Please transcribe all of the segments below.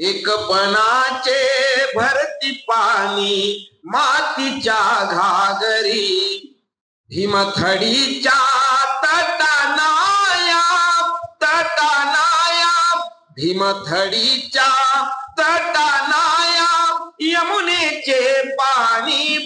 एकपणाचे भरती पाणी मातीच्या घागरी भीमथडीच्या तटानाया तटानाया भीमथडीच्या तटानाया यमुनेचे पाणी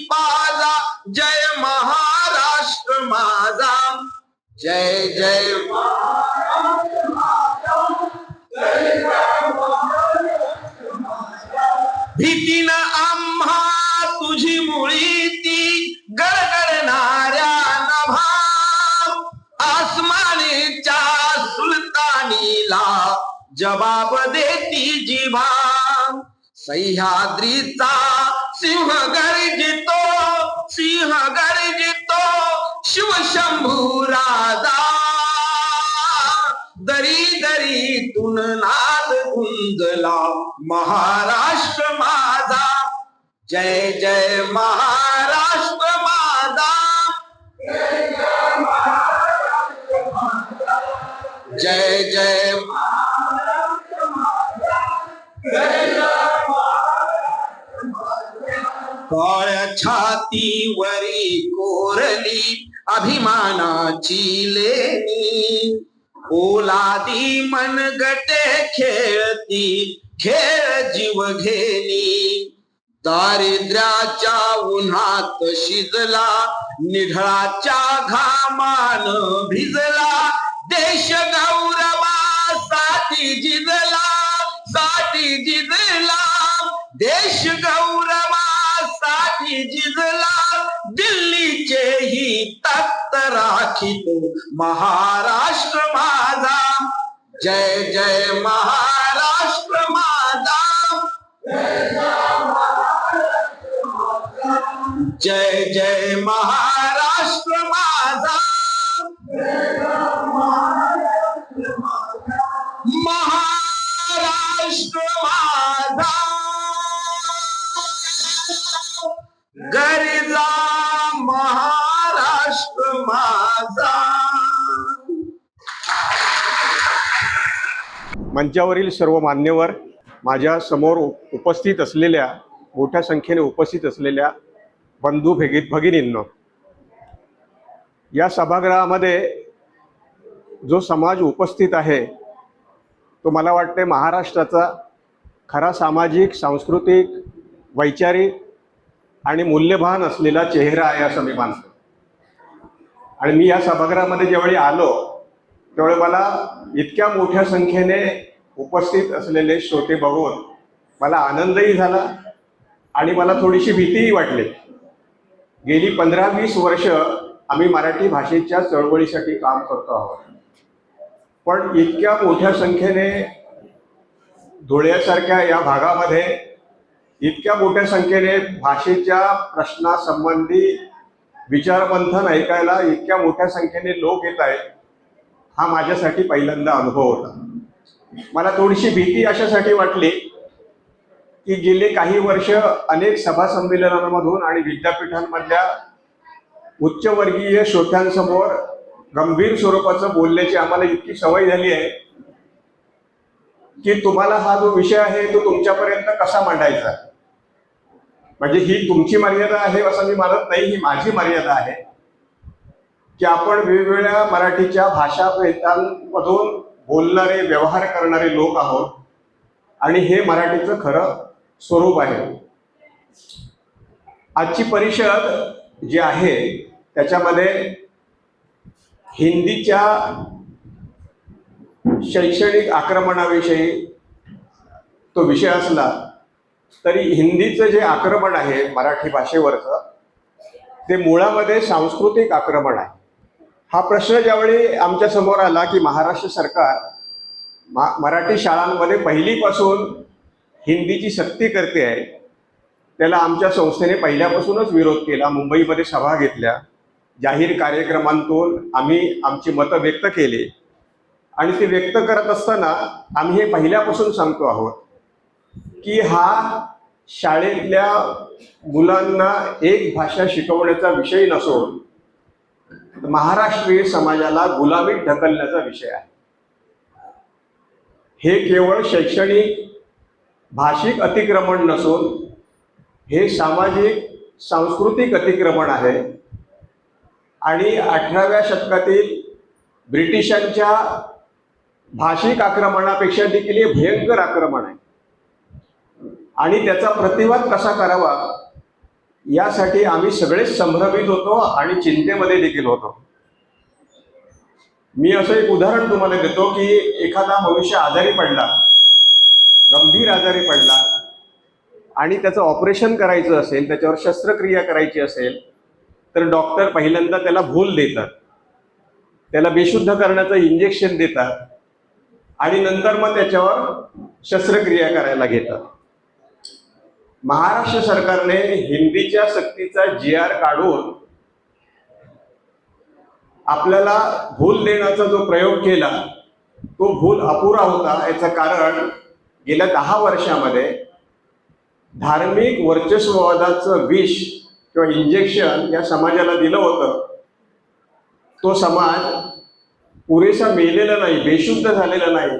सह्याद्रीचा सिंह गर्जितो सिंह गर्जितो शिवशंभू राजा दरी दरीतून नाद गुंजला महाराष्ट्र माझा. जय जय महाराष्ट्र माझा. जय जय काळ्या छातीवरी कोरली अभिमानाची लेणी. ओलादी मनगटे खेळती खेळ जीव घेणी. दारिद्र्याच्या उन्हात शिजला निढळाच्या घामान भिजला. देश गौरवासाठी जिजला साठी जिजला. देश गौरवासाठी जिजला दिल्लीचे ही तख्त राखितो महाराष्ट्र माझा. जय जय महाराष्ट्र माझा. जय जय महाराष्ट्र मंचावरील सर्व मान्यवर माझ्यासमोर उपस्थित असलेल्या मोठ्या संख्येने उपस्थित असलेल्या बंधू भेगीत भगिनींनो या सभागृहामध्ये जो समाज उपस्थित आहे तो मला वाटते महाराष्ट्राचा खरा सामाजिक सांस्कृतिक वैचारिक आणि मूल्यभान असलेला चेहरा आहे असं मी मानतो. आणि मी या सभागृहामध्ये ज्यावेळी आलो त्यावेळी मला इतक्या मोठ्या संख्येने उपस्थित असलेले श्रोते बघून मला आनंदही झाला आणि मला थोडीशी भीतीही वाटली. गेली पंधरा वीस वर्ष आम्ही मराठी भाषेच्या चळवळीसाठी काम करतो आहोत. पण इतक्या मोठ्या संख्येने धुळ्यासारख्या या भागामध्ये इतक्या मोठ्या संख्येने भाषेच्या प्रश्नासंबंधी विचारमंथन ऐकायला इतक्या मोठ्या संख्येने लोक येत आहेत हा माझ्यासाठी पहिल्यांदा अनुभव होता. मला थोडीशी भीती अशासाठी वाटली की गेले काही वर्ष अनेक सभा संमेलनांमधून आणि विद्यापीठांमधल्या उच्चवर्गीय श्रोत्यांसमोर गंभीर स्वरूपाचं बोलण्याची आम्हाला इतकी सवय झाली आहे की तुम्हाला हा जो विषय आहे तो तुमच्यापर्यंत कसा मांडायचा? म्हणजे ही तुमची मर्यादा आहे असं मी मानत नाही ही माझी मर्यादा आहे की आपण वेगवेगळ्या मराठीच्या भाषा भेदांमधून बोलणारे व्यवहार करणारे लोक आहोत. आणि हे मराठीचं खरं स्वरूप आहे. आजची परिषद जी आहे त्याच्यामध्ये हिंदीच्या शैक्षणिक आक्रमणाविषयी तो विषय असला तरी हिंदीचं जे आक्रमण आहे मराठी भाषेवरचं ते मुळामध्ये सांस्कृतिक आक्रमण आहे. हा प्रश्न ज्यावेळी आमच्यासमोर आला की महाराष्ट्र सरकार मा मराठी शाळांमध्ये पहिलीपासून हिंदीची सक्ती करते आहे त्याला आमच्या संस्थेने पहिल्यापासूनच विरोध केला मुंबईमध्ये सभा घेतल्या जाहीर कार्यक्रमांतून आम्ही आमची मतं व्यक्त केली. आणि ती व्यक्त करत असताना आम्ही हे पहिल्यापासून सांगतो आहोत की हा शाळेतल्या मुलांना एक भाषा शिकवण्याचा विषय नसून महाराष्ट्रीय समाजाला गुलामीत ढकलण्याचा विषय आहे. हे केवळ शैक्षणिक भाषिक अतिक्रमण नसून हे सामाजिक सांस्कृतिक अतिक्रमण आहे. आणि अठराव्या शतकातील ब्रिटिशांच्या भाषिक आक्रमणापेक्षा देखील हे भयंकर आक्रमण आहे. आणि त्याचा प्रतिवाद कसा करावा? यासाठी आम्ही सगळेच संभ्रमित होतो आणि चिंतेमध्ये देखील होतो. मी असं एक उदाहरण तुम्हाला देतो की एखादा मनुष्य आजारी पडला गंभीर आजारी पडला आणि त्याचं ऑपरेशन करायचं असेल त्याच्यावर शस्त्रक्रिया करायची असेल तर डॉक्टर पहिल्यांदा त्याला भूल देतात. त्याला बेशुद्ध करण्याचं इंजेक्शन देतात आणि नंतर मग त्याच्यावर शस्त्रक्रिया करायला घेतात. महाराष्ट्र सरकारने हिंदीच्या सक्तीचा जी आर काढून आपल्याला भूल देण्याचा जो प्रयोग केला तो भूल अपुरा होता. याचं कारण गेल्या दहा वर्षामध्ये धार्मिक वर्चस्ववादाचं विष किंवा इंजेक्शन या समाजाला दिलं होतं. तो समाज पुरेसा मेलेला नाही बेशुद्ध झालेला नाही.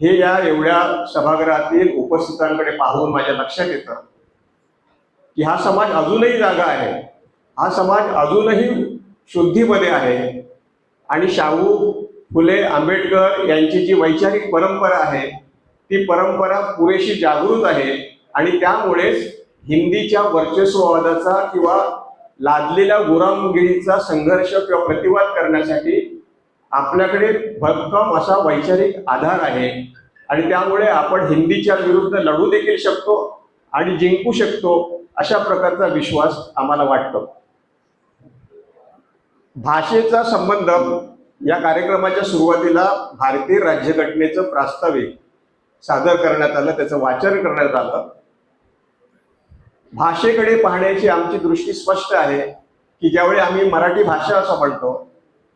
हे या एवढ्या सभागृहातील उपस्थितांकडे पाहून माझ्या लक्षात येतं की हा समाज अजूनही जागा आहे. हा समाज अजूनही शुद्धीमध्ये आहे. आणि शाहू फुले आंबेडकर यांची जी वैचारिक परंपरा आहे ती परंपरा पुरेशी जागृत आहे. आणि त्यामुळेच हिंदीच्या वर्चस्ववादाचा किंवा लादलेल्या गुलामगिरीचा संघर्ष किंवा प्रतिवाद करण्यासाठी आपल्याकडे भक्कम असा वैचारिक आधार आहे. आणि त्यामुळे आपण हिंदीच्या विरुद्ध लढू देखील शकतो आणि जिंकू शकतो अशा प्रकारचा विश्वास आम्हाला वाटतो. भाषेचा संबंध या कार्यक्रमाच्या सुरुवातीला भारतीय राज्यघटनेचं प्रास्ताविक सादर करण्यात आलं त्याचं वाचन करण्यात आलं. भाषेकडे पाहण्याची आमची दृष्टी स्पष्ट आहे की ज्यावेळी आम्ही मराठी भाषा असं म्हणतो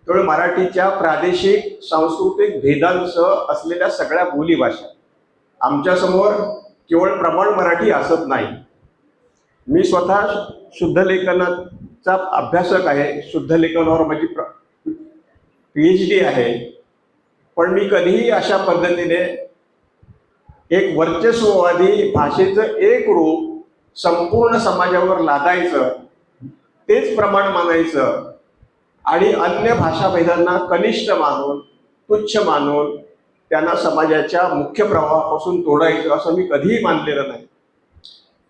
त्यावेळी मराठीच्या प्रादेशिक सांस्कृतिक भेदांसह असलेल्या सगळ्या बोलीभाषा आमच्यासमोर केवळ प्रमाण मराठी असत नाही. मी स्वतः शुद्ध लेखनाचा अभ्यासक आहे. शुद्ध लेखनावर माझी पी एच डी आहे. पण मी कधीही अशा पद्धतीने एक वर्चस्ववादी भाषेचं एक रूप संपूर्ण समाजावर लादायचं तेच प्रमाण मानायचं आणि अन्य भाषाभेदांना कनिष्ठ मानून तुच्छ मानून त्यांना समाजाच्या मुख्य प्रवाहापासून तोडायचं असं मी कधीही मानलेलं नाही.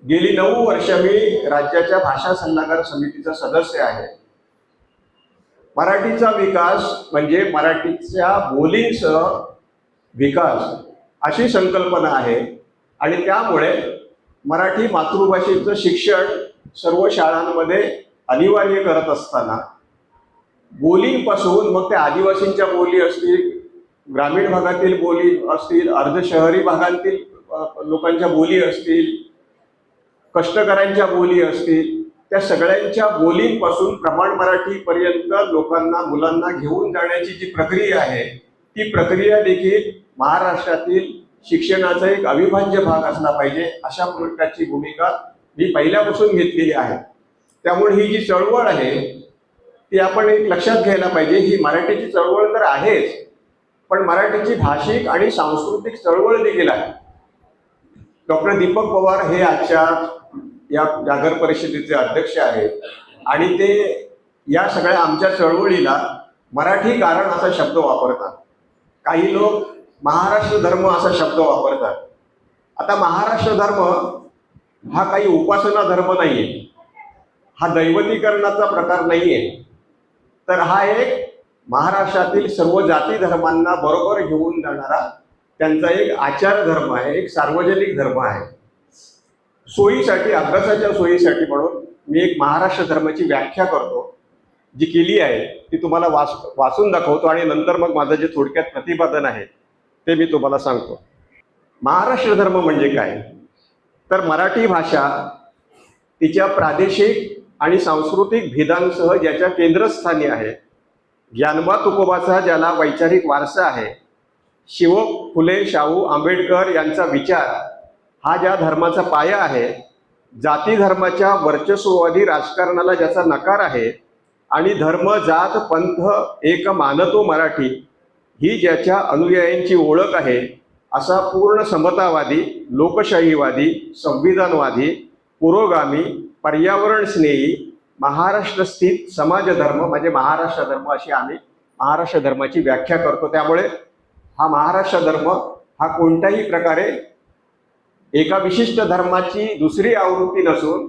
गेली नऊ वर्ष मी राज्याच्या भाषा सल्लागार समितीचा सदस्य आहे. मराठीचा विकास म्हणजे मराठीच्या बोलींसह विकास अशी संकल्पना आहे आणि त्यामुळे मराठी मातृभाषेचं शिक्षण सर्व शाळांमध्ये अनिवार्य करत असताना बोलींपासून मग त्या आदिवासींच्या बोली असतील ग्रामीण भागातील बोली असतील अर्धशहरी भागातील लोकांच्या बोली असतील कष्टकऱ्यांच्या बोली असतील त्या सगळ्यांच्या बोलींपासून प्रमाण मराठीपर्यंत लोकांना मुलांना घेऊन जाण्याची जी प्रक्रिया आहे ती प्रक्रिया देखील महाराष्ट्रातील शिक्षणाचा एक अविभाज्य भाग असला पाहिजे अशा प्रकारची भूमिका मी पहिल्यापासून घेतलेली आहे. त्यामुळे ही जी चळवळ आहे ती आपण एक लक्षात घ्यायला पाहिजे. ही मराठीची चळवळ तर आहेच पण मराठीची भाषिक आणि सांस्कृतिक चळवळ देखील आहे. डॉक्टर दीपक पवार हे आजच्या या जागर परिषदेचे अध्यक्ष आहेत आणि ते या सगळ्या आमच्या चळवळीला मराठी कारण असा शब्द वापरतात. काही लोक महाराष्ट्र धर्म असा शब्द वापरतात. आता महाराष्ट्र धर्म हा काही उपासना धर्म नाहीये. हा दैवतीकरणाचा प्रकार नाहीये. तर हा एक महाराष्ट्रातील सर्व जाती धर्मांना बरोबर घेऊन जाणारा त्यांचा एक आचार धर्म आहे एक सार्वजनिक धर्म आहे. सोयीसाठी अभ्यासाच्या सोयीसाठी म्हणून मी एक महाराष्ट्र धर्माची व्याख्या करतो जी केली आहे ती तुम्हाला वाच वाचून दाखवतो आणि नंतर मग माझं जे थोडक्यात प्रतिपादन आहे ते मी तुम्हाला सांगतो. महाराष्ट्र धर्म म्हणजे काय? तर मराठी भाषा तिच्या प्रादेशिक आणि सांस्कृतिक भेदांसह ज्याच्या केंद्रस्थानी आहे ज्ञानबा तुकोबाचा ज्याला वैचारिक वारसा आहे शिव फुले शाहू आंबेडकर यांचा विचार हा ज्या धर्माचा पाया आहे जाती धर्माच्या वर्चस्ववादी राजकारणाला ज्याचा नकार आहे आणि धर्म जात पंथ एक मानतो मराठी ही ज्याच्या अनुयायांची ओळख आहे असा पूर्ण समतावादी लोकशाहीवादी संविधानवादी पुरोगामी पर्यावरण स्नेही महाराष्ट्र स्थित समाज धर्म म्हणजे महाराष्ट्र धर्म अशी आम्ही महाराष्ट्र धर्माची व्याख्या करतो. त्यामुळे हा महाराष्ट्र धर्म हा कोणत्याही प्रकारे एका विशिष्ट धर्माची दुसरी आवृत्ती नसून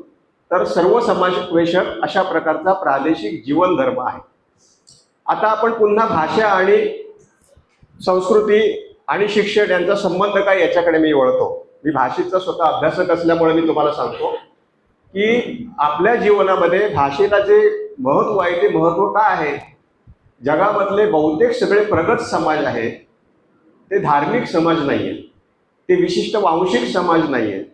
तर सर्व समाजवेशक अशा प्रकारचा प्रादेशिक जीवन धर्म आहे. आता आपण पुन्हा भाषा आणि संस्कृती आणि शिक्षण यांचा संबंध काय याच्याकडे मी वळतो. मी भाषेचा स्वतः अभ्यासक असल्यामुळे मी तुम्हाला सांगतो. की आपल्या जीवनामध्ये भाषेला जे महत्त्व आहे ते महत्त्व का आहे? जगामधले बहुतेक सगळे प्रगत समाज आहेत. ते धार्मिक समाज नाही आहेत ते विशिष्ट वांशिक समाज नाही आहेत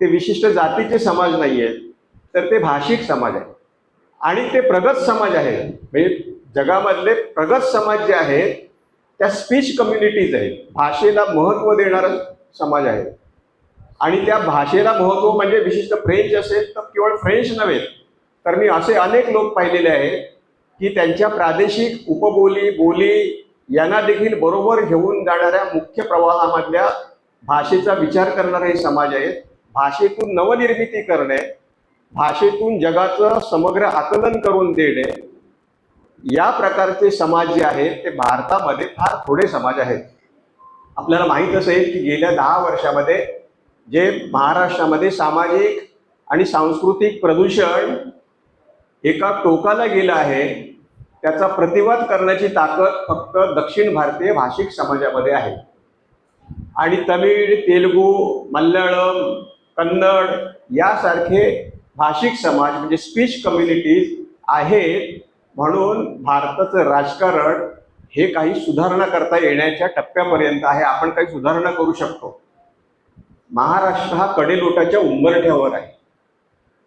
ते विशिष्ट जातीचे समाज नाही आहेत तर ते भाषिक समाज आहे. आणि ते प्रगत समाज आहेत म्हणजे जगामधले प्रगत समाज जे आहेत त्या स्पीच कम्युनिटीज आहेत. भाषेला महत्त्व देणारा समाज आहे आणि त्या भाषेला महत्त्व म्हणजे विशिष्ट फ्रेंच असेल तर केवळ फ्रेंच नव्हे तर मी असे अनेक लोक पाहिलेले आहेत की त्यांच्या प्रादेशिक उपबोली बोली यांना देखील बरोबर घेऊन जाणाऱ्या मुख्य प्रवाहामधल्या भाषेचा विचार करणारे हे समाज आहेत भाषेतून नवनिर्मिती करणे भाषेतून जगाचं समग्र आकलन करून देणे या प्रकारचे समाज जे आहेत ते भारतामध्ये फार थोडे समाज आहेत. आपल्याला माहीत असेल की गेल्या दहा वर्षामध्ये जे महाराष्ट्रामध्ये सामाजिक आणि सांस्कृतिक प्रदूषण एका टोकाला गेलं आहे त्याचा प्रतिवाद करण्याची ताकद फक्त दक्षिण भारतीय भाषिक समाजामध्ये आहे. आणि तमिळ तेलुगू मल्याळम कन्नड यासारखे भाषिक समाज म्हणजे स्पीच कम्युनिटीज आहेत म्हणून भारताचं राजकारण हे काही सुधारणा करता येण्याच्या टप्प्यापर्यंत आहे. आपण काही सुधारणा करू शकतो. महाराष्ट्र हा कडेलोटाच्या उंबरठ्यावर आहे.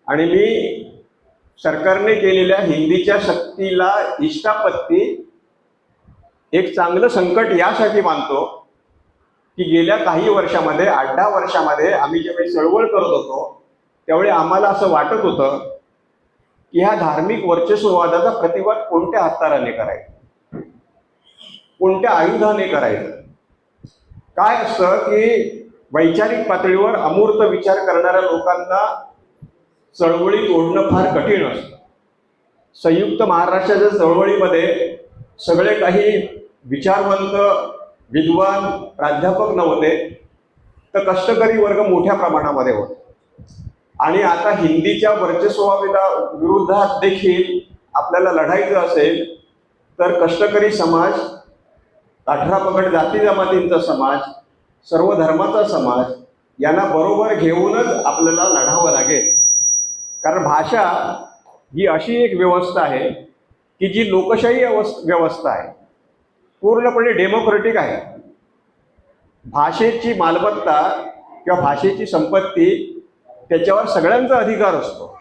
आणि मी सरकारने केलेल्या हिंदीच्या शक्तीला इष्टापत्ती एक चांगलं संकट यासाठी मानतो की गेल्या काही वर्षामध्ये आठ दहा वर्षामध्ये आम्ही ज्यावेळी चळवळ करत होतो त्यावेळी आम्हाला असं वाटत होतं की ह्या धार्मिक वर्चस्ववादाचा प्रतिवाद कोणत्या हत्याराने करायचा? कोणत्या आयुधाने करायचं? काय असतं की वैचारिक पातळीवर अमूर्त विचार करणाऱ्या लोकांना चळवळीत ओढणं फार कठीण असतं. संयुक्त महाराष्ट्राच्या चळवळीमध्ये सगळे काही विचारवंत विद्वान प्राध्यापक नव्हते तर कष्टकरी वर्ग मोठ्या प्रमाणामध्ये होते. आणि आता हिंदीच्या वर्चस्वाविदा विरोधात देखील आपल्याला लढायचं असेल तर कष्टकरी समाज अठरा पगड जाती जमातींचा समाज सर्व धर्माचा समाज यांना बरोबर घेऊनच आपल्याला लढावं लागेल. कारण भाषा ही अशी एक व्यवस्था आहे की जी लोकशाही अवस् व्यवस्था आहे. पूर्णपणे डेमोक्रेटिक आहे. भाषेची मालमत्ता किंवा भाषेची संपत्ती त्याच्यावर सगळ्यांचा अधिकार असतो.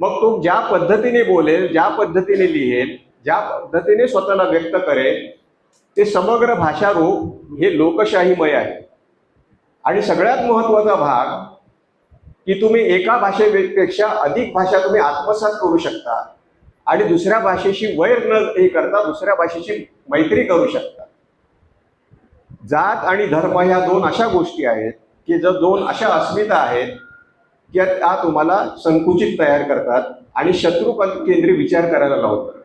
मग तो ज्या पद्धतीने बोलेल ज्या पद्धतीने लिहेल ज्या पद्धतीने स्वतःला व्यक्त करेल ते समग्र भाषारूप हे लोकशाहीमय आहे. आणि सगळ्यात महत्त्वाचा भाग की तुम्ही एका भाषेपेक्षा अधिक भाषा तुम्ही आत्मसात करू शकता आणि दुसऱ्या भाषेशी वैर न हे करता दुसऱ्या भाषेची मैत्री करू शकता. जात आणि धर्म ह्या दोन अशा गोष्टी आहेत की जर दोन अशा अस्मिता आहेत की त्या तुम्हाला संकुचित तयार करतात आणि शत्रू केंद्रीय विचार करायला लावतात.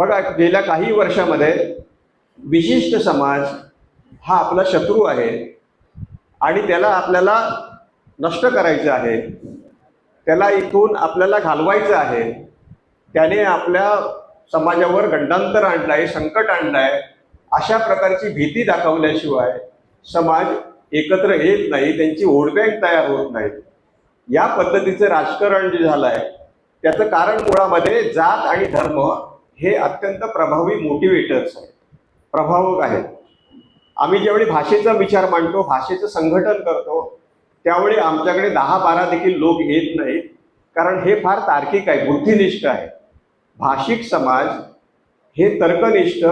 बघा गेल्या काही वर्षामध्ये विशिष्ट समाज हा आपला शत्रू आहे आणि त्याला आपल्याला नष्ट करायचं आहे. त्याला इथून आपल्याला घालवायचं आहे. त्याने आपल्या समाजावर गंडांतर आणलं आहे संकट आणलं आहे अशा प्रकारची भीती दाखवल्याशिवाय समाज एकत्र येत नाही त्यांची ओढबँक तयार होत नाही. या पद्धतीचं राजकारण जे झालं आहे त्याचं कारण मुळामध्ये जात आणि धर्म हे अत्यंत प्रभावी मोटिवेटर्स आहेत. प्रभावक आहेत. आम्ही ज्यावेळी भाषेचा विचार मांडतो भाषेचं संघटन करतो त्यावेळी आमच्याकडे दहा बारा देखील लोक येत नाहीत. कारण हे फार तार्किक आहे बुद्धिनिष्ठ आहे. भाषिक समाज हे तर्कनिष्ठ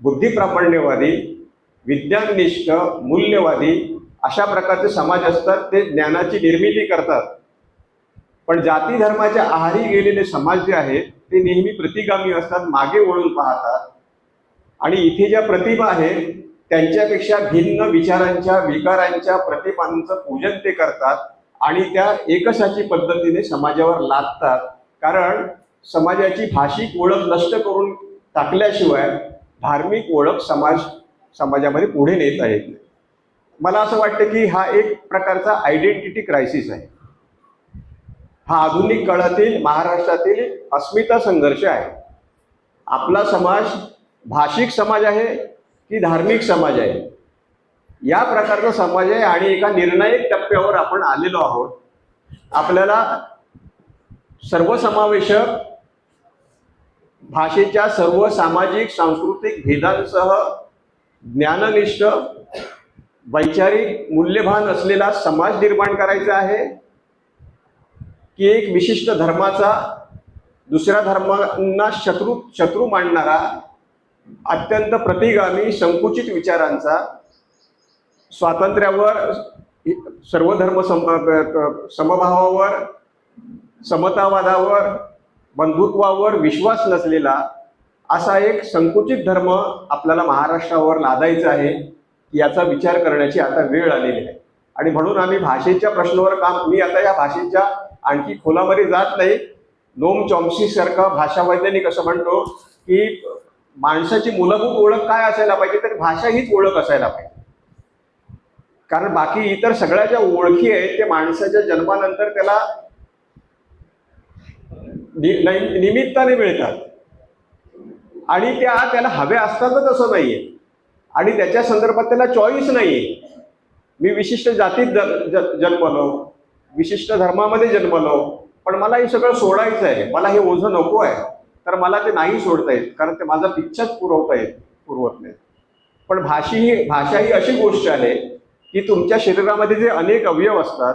बुद्धिप्रापण्यवादी विज्ञाननिष्ठ मूल्यवादी अशा प्रकारचे समाज असतात ते ज्ञानाची निर्मिती करतात. पण जाती धर्माच्या आहारी गेलेले समाज जे आहेत ते नेहमी प्रतिगामी असतात मागे वळून पाहतात. आणि इथे ज्या प्रतिमा आहेत त्यांच्यापेक्षा भिन्न विचारांच्या विकारांच्या प्रतिमांचं पूजन ते करतात आणि त्या एकसाची पद्धतीने समाजावर लादतात. कारण समाजाची भाषिक ओळख नष्ट करून टाकल्याशिवाय धार्मिक ओळख समाज समाजामध्ये पुढे नेता येत नाही. मला असं वाटतं की हा एक प्रकारचा आयडेंटिटी क्रायसिस आहे. हा आधुनिक काळातील महाराष्ट्रातील अस्मिता संघर्ष आहे. आपला समाज भाषिक समाज आहे की धार्मिक समाज आहे? या प्रकारचा समाज आहे आणि एका निर्णायक टप्प्यावर आपण आलेलो आहोत. आपल्याला सर्वसमावेशक भाषेच्या सर्व सामाजिक सांस्कृतिक भेदांसह ज्ञाननिष्ठ वैचारिक मूल्यभान असलेला समाज निर्माण करायचा आहे. की एक विशिष्ट धर्माचा दुसऱ्या धर्मांना शत्रू शत्रू मांडणारा अत्यंत प्रतिगामी संकुचित विचारांचा स्वातंत्र्यावर सर्व धर्म सम समभावावर समतावादावर बंधुत्वावर विश्वास नसलेला असा एक संकुचित धर्म आपल्याला महाराष्ट्रावर लादायचा आहे याचा विचार करण्याची आता वेळ आलेली आहे. आणि म्हणून आम्ही भाषेच्या प्रश्नावर काम मी आता या भाषेच्या आणखी खोलामध्ये जात नाही. नोम चॉम्सी सारखा भाषा वैज्ञानिक असं म्हणतो की माणसाची मूलभूत ओळख काय असायला पाहिजे तर भाषा हीच ओळख असायला पाहिजे. कारण बाकी इतर सगळ्या ज्या ओळखी आहेत ते माणसाच्या जन्मानंतर त्याला नि- निमित्ताने मिळतात. आणि त्या त्याला हव्या असतातच असं नाहीये. आणि त्याच्या संदर्भात त्याला चॉईस नाहीये. मी विशिष्ट जातीत ज- ज- जन्मलो विशिष्ट धर्मामध्ये जन्मलो पण मला हे सगळं सोडायचं आहे. मला हे ओझं नको आहे. तर मला ते नाही सोडता येत कारण ते माझा पिच्छाच पुरवता येत पुरवत नाही. पण भाषी ही भाषा ही अशी गोष्ट आहे की तुमच्या शरीरामध्ये जे अनेक अवयव असतात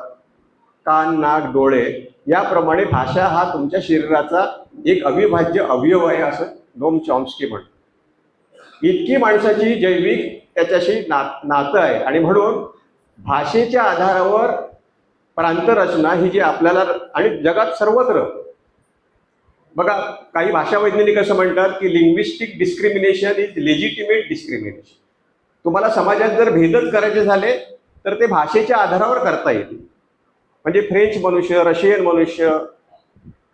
कान नाक डोळे याप्रमाणे भाषा हा तुमच्या शरीराचा एक अविभाज्य अवयव आहे असं नोम चॉम्स्की म्हणतो इतकी माणसाची जैविक त्याच्याशी ना नातं आहे. आणि म्हणून भाषेच्या आधारावर प्रांतरचना ही जी आपल्याला आणि जगात सर्वत्र बघा काही भाषा वैज्ञानिक असं म्हणतात की linguistic discrimination is legitimate discrimination तुम्हाला समाजात जर भेदच करायचे झाले तर ते भाषेच्या आधारावर करता येतील. म्हणजे फ्रेंच मनुष्य रशियन मनुष्य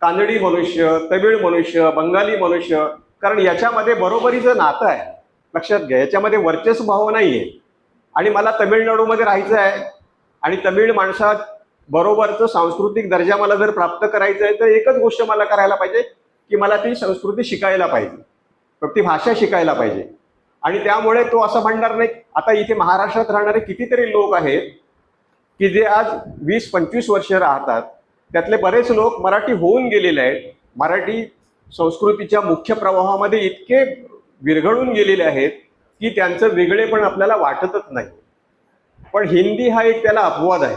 कानडी मनुष्य तमिळ मनुष्य बंगाली मनुष्य कारण याच्यामध्ये बरोबरीचं नातं आहे. लक्षात घ्या याच्यामध्ये वर्चस्व भाव नाही आहे आणि मला तमिळनाडूमध्ये राहायचं आहे. आणि तमिळ माणसात बरोबरचं सांस्कृतिक दर्जा मला जर प्राप्त करायचं आहे तर एकच गोष्ट मला करायला पाहिजे की मला ती संस्कृती शिकायला पाहिजे. मग ती भाषा शिकायला पाहिजे. आणि त्यामुळे तो असं म्हणणार नाही. आता इथे महाराष्ट्रात राहणारे कितीतरी लोक आहेत की जे आज वीस पंचवीस वर्ष राहतात. त्यातले बरेच लोक मराठी होऊन गेलेले आहेत. मराठी संस्कृतीच्या मुख्य प्रवाहामध्ये इतके विरघळून गेलेले आहेत की त्यांचं वेगळेपण आपल्याला वाटतच नाही. पण हिंदी हा एक त्याला अपवाद आहे.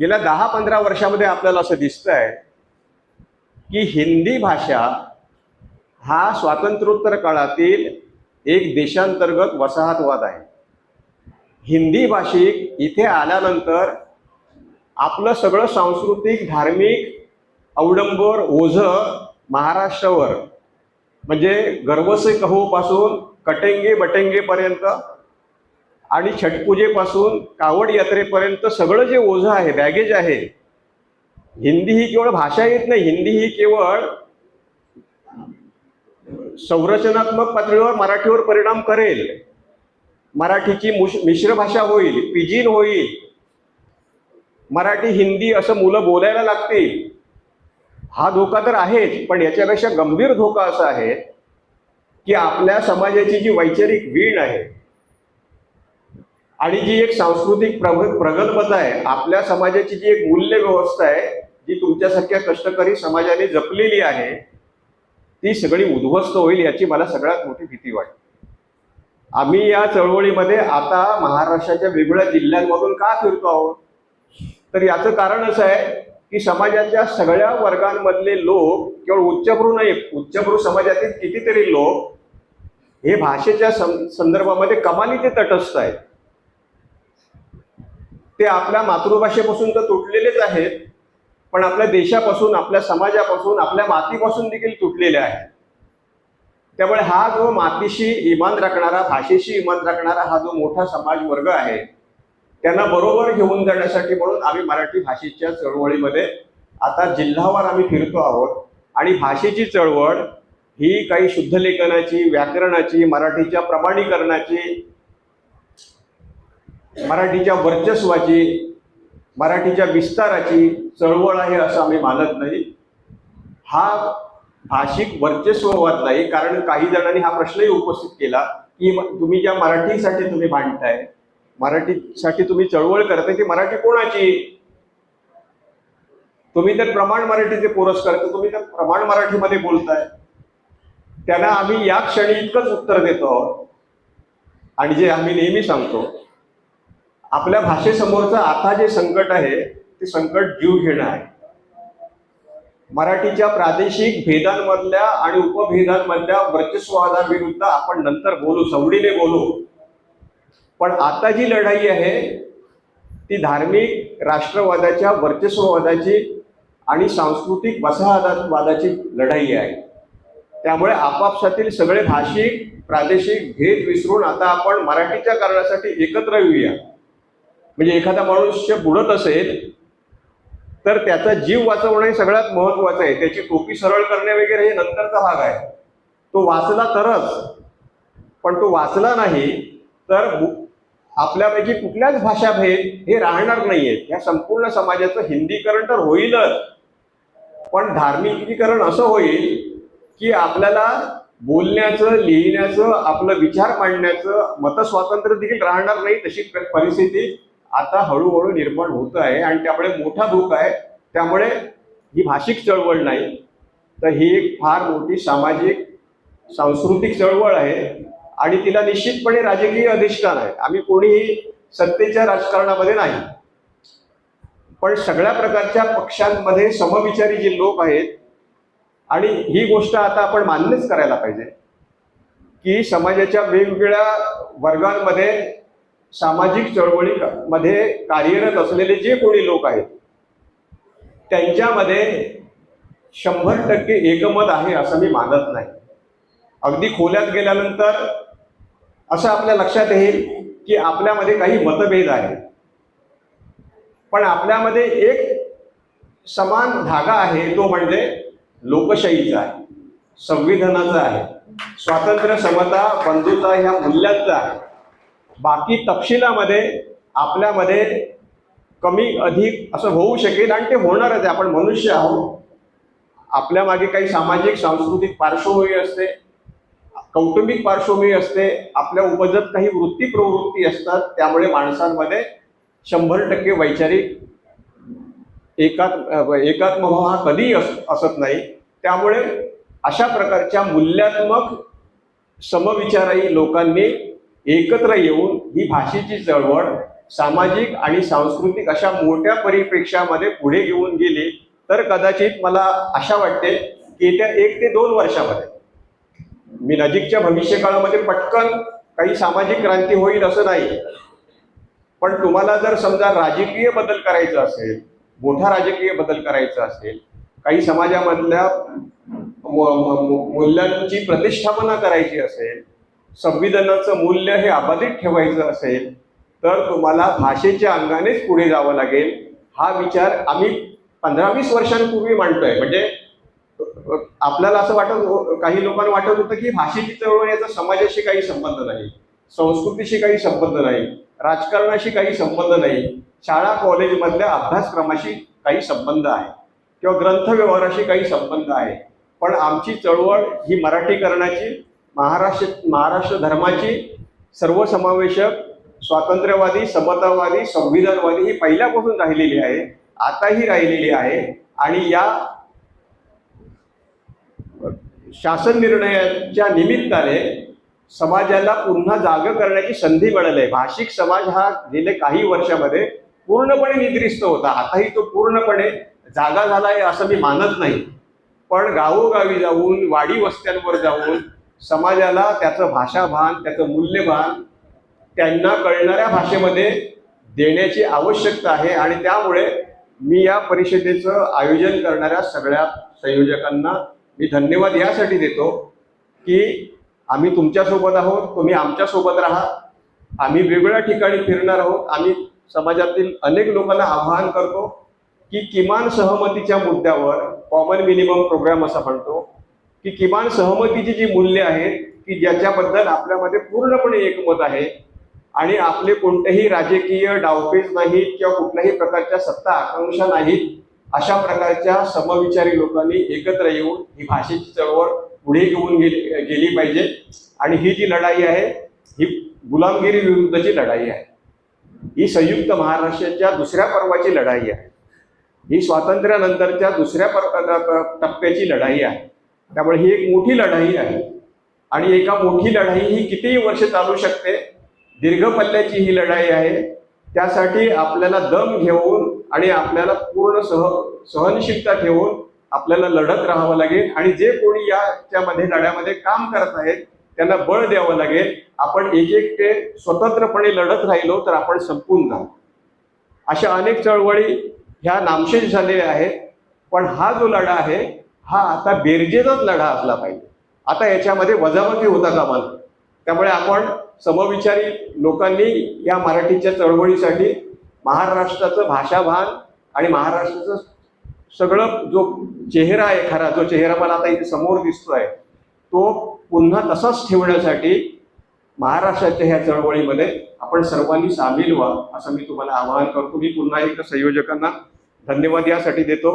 गेल्या दहा पंधरा वर्षामध्ये आपल्याला असं दिसतं आहे की हिंदी भाषा हा स्वातंत्र्योत्तर काळातील एक देशांतर्गत वसाहतवाद आहे. हिंदी भाषिक इथे आल्यानंतर आपलं सगळं सांस्कृतिक धार्मिक अवडंबर ओझं महाराष्ट्रावर म्हणजे गर्वसे कहोपासून कटेंगे बटेंगेपर्यंत आणि छटपूजेपासून कावड यात्रेपर्यंत सगळं जे ओझं आहे बॅगेज आहे हिंदी ही केवळ भाषा येत नाही. हिंदी ही केवळ संरचनात्मक पातळीवर मराठीवर परिणाम करेल. मराठीची मुश मिश्र भाषा होईल पिजिन होईल. मराठी हिंदी असं मुलं बोलायला लागतील. हा धोका तर आहेच पण याच्यापेक्षा गंभीर धोका असा आहे की आपल्या समाजाची जी वैचारिक वीण आहे आणि जी एक सांस्कृतिक प्रग प्रगल्भता आहे आपल्या समाजाची जी एक मूल्य व्यवस्था आहे जी तुमच्यासारख्या कष्टकरी समाजाने जपलेली आहे ती सगळी उद्ध्वस्त होईल याची मला सगळ्यात मोठी भीती वाटते. आम्ही या चळवळीमध्ये आता महाराष्ट्राच्या वेगवेगळ्या जिल्ह्यांमधून का फिरतो आहोत? तर याचं कारण असं आहे की समाजाच्या सगळ्या वर्गांमधले लोक केवळ उच्चभ्रू नाही उच्चभ्रू समाजातील कितीतरी लोक हे भाषेच्या सं- संदर्भामध्ये कमालीचे तटस्थ आहेत. ते आपल्या मातृभाषेपासून तर तुटलेलेच आहेत पण आपल्या देशापासून आपल्या समाजापासून आपल्या मातीपासून देखील तुटलेले आहेत. त्यामुळे हा जो मातीशी इमान राखणारा भाषेशी इमान राखणारा हा जो मोठा समाज वर्ग आहे त्यांना बरोबर घेऊन जाण्यासाठी म्हणून आम्ही मराठी भाषेच्या चळवळीमध्ये आता जिल्हावर आम्ही फिरतो आहोत. आणि भाषेची चळवळ ही काही शुद्ध लेखनाची व्याकरणाची मराठीच्या प्रमाणीकरणाची मराठीच्या वर्चस्वाची मराठीच्या विस्ताराची चळवळ आहे असं आम्ही मानत नाही. हा भाषिक वर्चस्ववाद नाही कारण काही जणांनी हा प्रश्नही उपस्थित केला की तुम्ही ज्या मराठीसाठी तुम्ही मांडताय मराठीसाठी तुम्ही चळवळ करताय ती मराठी कोणाची? तुम्ही तर प्रमाण मराठीचे पुरस्कार तुम्ही तर प्रमाण मराठीमध्ये बोलताय. त्यांना आम्ही या क्षणी इतकंच उत्तर देतो आहोत. आणि जे आम्ही नेहमी सांगतो आपल्या भाषेसमोरचं आता जे संकट आहे ते संकट जीव घेणं आहे. मराठीच्या प्रादेशिक भेदांमधल्या आणि उपभेदांमधल्या वर्चस्वादाविरुद्ध आपण नंतर बोलू सवडीने बोलू. पण आता जी लढाई आहे ती धार्मिक राष्ट्रवादाच्या वर्चस्ववादाची आणि सांस्कृतिक वसाहतवादाची लढाई आहे. त्यामुळे आपापसातील सगळे भाषिक प्रादेशिक भेद विसरून आता आपण मराठीच्या कारणासाठी एकत्र येऊया. म्हणजे एखादा मनुष्य बुडत असेल तर त्याचा जीव वाचवणं हे सगळ्यात महत्वाचं आहे. त्याची टोपी सरळ करणे वगैरे हे नंतरचा भाग आहे. तो वाचला तरच. पण तो वाचला नाही तर आपल्यापैकी कुठल्याच भाषा भेद हे राहणार नाहीयेत या संपूर्ण समाजाचं हिंदीकरण तर होईलच. पण धार्मिकीकरण असं होईल की आपल्याला बोलण्याचं लिहिण्याचं आपलं विचार मांडण्याचं मतस्वातंत्र्य देखील राहणार नाही तशी परिस्थिती आता हळूहळू निर्माण होत आहे आणि त्यामुळे मोठा धोका आहे. त्यामुळे ही भाषिक चळवळ नाही. तर ही एक फार मोठी सामाजिक सांस्कृतिक चळवळ आहे. आणि तिला निश्चितपणे राजकीय अधिष्ठान आहे. आम्ही कोणीही सत्तेच्या राजकारणामध्ये नाही. पण सगळ्या प्रकारच्या पक्षांमध्ये समविचारी जे लोक आहेत आणि ही गोष्ट आता आपण मान्यच करायला पाहिजे की समाजाच्या वेगवेगळ्या वर्गांमध्ये सामाजिक चळवळीमध्ये कार्यरत असलेले जे कोणी लोक आहेत त्यांच्यामध्ये शंभर टक्के एकमत आहे असं मी मानत नाही. अगदी खोल्यात गेल्यानंतर असं आपल्या लक्षात येईल की आपल्यामध्ये काही मतभेद आहे पण आपल्यामध्ये एक समान धागा आहे तो म्हणजे लोकशाहीचा आहे संविधानाचा आहे स्वातंत्र्य समता बंधुता ह्या मूल्यांचा आहे. बाकी तपशिलामध्ये आपल्यामध्ये कमी अधिक असं होऊ शकेल आणि ते होणारच आहे. आपण मनुष्य आहोत. आपल्या मागे काही सामाजिक सांस्कृतिक पार्श्वभूमी असते. कौटुंबिक पार्श्वभूमी असते आपल्या उपजत काही वृत्ती प्रवृत्ती असतात त्यामुळे माणसांमध्ये शंभर टक्के वैचारिक एकात्म एकात्मभाव हा कधीही अस असत नाही. त्यामुळे अशा प्रकारच्या मूल्यात्मक समविचारही लोकांनी एकत्र येऊन ही भाषेची चळवळ सामाजिक आणि सांस्कृतिक अशा मोठ्या परिप्रेक्षामध्ये पुढे घेऊन गेली तर कदाचित मला आशा वाटते की येत्या एक ते दोन वर्षामध्ये मी नजीकच्या भविष्यकाळामध्ये पटकन काही सामाजिक क्रांती होईल असं नाही. पण तुम्हाला जर समजा राजकीय बदल करायचा असेल मोठा राजकीय बदल करायचा असेल काही समाजामधल्या मूल्यांची प्रतिष्ठापना करायची असेल संविधानाचं मूल्य हे अबाधित ठेवायचं असेल तर तुम्हाला भाषेच्या अंगानेच पुढे जावं लागेल. हा विचार आम्ही पंधरा वीस वर्षांपूर्वी मांडतोय. म्हणजे आपल्याला असं वाटत हो, काही लोकांना वाटत होतं की भाषेची चळवळ याचा समाजाशी काही संबंध नाही संस्कृतीशी काही संबंध नाही राजकारणाशी काही संबंध नाही शाळा कॉलेजमधल्या अभ्यासक्रमाशी काही संबंध आहे किंवा ग्रंथ व्यवहाराशी काही संबंध आहे. पण आमची चळवळ ही मराठीकरणाची महाराष्ट्र महाराष्ट्र धर्माची सर्वसमावेशक स्वातंत्र्यवादी समतावादी संविधानवादी ही पहिल्यापासून राहिलेली आहे आताही राहिलेली आहे आणि या शासन निर्णयाच्या निमित्ताने समाजाला पुन्हा जाग करण्याची संधी मिळाली. आहे भाषिक समाज हा गेले काही वर्षामध्ये पूर्णपणे निद्रिस्त होता. आताही तो पूर्णपणे जागा झाला आहे असं मी मानत नाही. पण गावोगावी जाऊन वाडी वस्त्यांवर जाऊन समाजाला त्याचं भाषाभान त्याचं मूल्यभान त्यांना कळणाऱ्या भाषेमध्ये देण्याची आवश्यकता आहे आणि त्यामुळे मी या परिषदेचं आयोजन करणाऱ्या सगळ्या संयोजकांना मी धन्यवाद यासाठी देतो की आम्ही तुमच्यासोबत आहोत तुम्ही आमच्यासोबत राहा. आम्ही वेगवेगळ्या ठिकाणी फिरणार आहोत. आम्ही समाजातील अनेक लोकांना आवाहन करतो की किमान सहमतीच्या मुद्द्यावर कॉमन मिनिमम प्रोग्राम असं म्हणतो की किमान सहमतीची जी मूल्य आहेत की ज्याच्याबद्दल आपल्यामध्ये पूर्णपणे एकमत आहे आणि आपले कोणतेही राजकीय डावपेच नाहीत किंवा कुठल्याही प्रकारच्या सत्ता आकांक्षा नाहीत अशा प्रकारच्या समविचारी लोकांनी एकत्र येऊन ही भाषेची चळवळ पुढे घेऊन गेली गेली पाहिजे. आणि ही जी लढाई आहे ही गुलामगिरी विरुद्धची लढाई आहे. ही संयुक्त महाराष्ट्राच्या दुसऱ्या पर्वाची लढाई आहे. ही स्वातंत्र्यानंतरच्या दुसऱ्या पर टप्प्याची लढाई आहे. त्यामुळे ही एक मोठी लढाई आहे. आणि एका मोठी लढाई ही कितीही वर्ष चालू शकते दीर्घ पल्ल्याची ही लढाई आहे. त्यासाठी आपल्याला दम घेऊन आणि आपल्याला पूर्ण सह सहनशीलता ठेवून आपल्याला लढत राहावं लागेल. आणि जे कोणी याच्यामध्ये लढ्यामध्ये काम करत आहेत त्यांना बळ द्यावं लागेल. आपण एक एकटे स्वतंत्रपणे लढत राहिलो तर आपण संपून जाऊ. अशा अनेक चळवळी ह्या नामशेष झालेल्या आहेत. पण हा जो लढा आहे हा आता बेरजेचाच लढा असला पाहिजे. आता याच्यामध्ये वजावटी होता कामा नये. त्यामुळे आपण समविचारी लोकांनी या मराठीच्या चळवळीसाठी महाराष्ट्राचं भाषाभान आणि महाराष्ट्राचं सगळं जो चेहरा आहे खरा जो चेहरा मला आता इथे समोर दिसतोय तो पुन्हा तसाच ठेवण्यासाठी महाराष्ट्राच्या ह्या चळवळीमध्ये आपण सर्वांनी सामील व्हा असं मी तुम्हाला आवाहन करतो. मी पुन्हा एकदा संयोजकांना धन्यवाद यासाठी देतो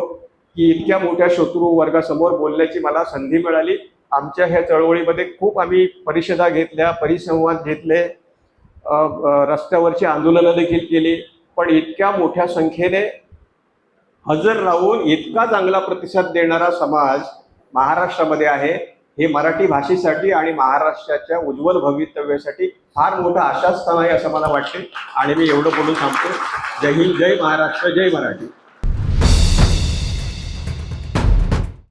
की इतक्या मोठ्या शत्रू वर्गासमोर बोलण्याची मला संधी मिळाली. आमच्या ह्या चळवळीमध्ये खूप आम्ही परिषदा घेतल्या परिसंवाद घेतले रस्त्यावरची आंदोलनं देखील केली. पण इतक्या मोठ्या संख्येने हजर राहून इतका चांगला प्रतिसाद देणारा समाज महाराष्ट्रामध्ये आहे. हे मराठी भाषेसाठी आणि महाराष्ट्राच्या उज्ज्वल भवितव्यासाठी फार मोठं आशास्थान आहे असं मला वाटते. आणि मी एवढं बोलून थांबतो. जय हिंद जय महाराष्ट्र जय मराठी.